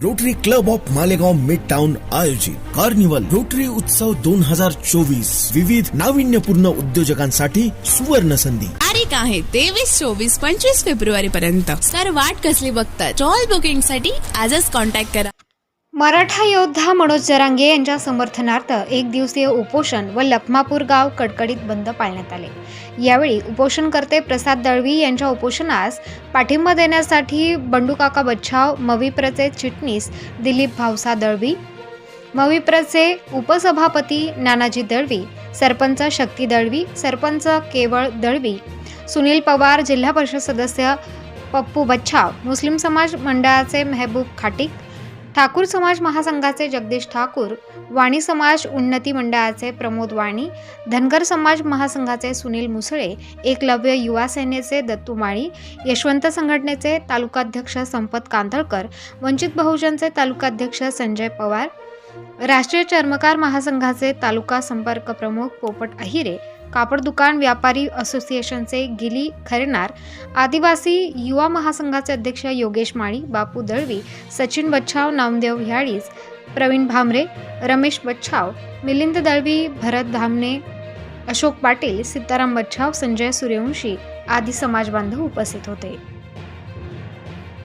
Rotary club of Malegaon mid town आयोजित carnival rotary उत्सव दोन हजार चोवीस. विविध नाविन्यपूर्ण उद्योजकांसाठी सुवर्ण संधी. तारीख आहे तेवीस चोवीस पंचवीस फेब्रुवारी पर्यंत सर वाट कसली बघतात? स्टॉल बुकिंगसाठी आजच कॉन्टॅक्ट करा. मराठा योद्धा मनोज जरांगे यांच्या समर्थनार्थ एक दिवसीय उपोषण व लखमापूर गाव कडकडीत बंद पाळण्यात आले. यावेळी उपोषणकर्ते प्रसाद दळवी यांच्या उपोषणास पाठिंबा देण्यासाठी बंडूकाका बच्छाव मविप्रचे चिटणीस दिलीप भावसा दळवी मविप्रचे उपसभापती नानाजी दळवी सरपंच शक्ती दळवी सरपंच केवळ दळवी सुनील पवार जिल्हा परिषद सदस्य पप्पू बच्छाव मुस्लिम समाज मंडळाचे मेहबूब खाटिक ठाकूर समाज महासंघाचे जगदीश ठाकूर वाणी समाज उन्नती मंडळाचे प्रमोद वाणी धनगर समाज महासंघाचे सुनील मुसळे एकलव्य युवा सेनेचे दत्तू माळी यशवंत संघटनेचे तालुकाध्यक्ष संपत कांदळकर वंचित बहुजनचे तालुकाध्यक्ष संजय पवार राष्ट्रीय चर्मकार महासंघाचे तालुका संपर्क प्रमुख पोपट अहिरे कापड दुकान व्यापारी असोसिएशनचे गिली खरणार आदिवासी युवा महासंघाचे अध्यक्ष योगेश माळी बापू दळवी सचिन बच्छाव नामदेव ह्याळीज प्रवीण भामरे रमेश बच्छाव मिलिंद दळवी भरत धामणे अशोक पाटील सीताराम बच्छाव संजय सूर्यवंशी आदी समाजबांधव उपस्थित होते.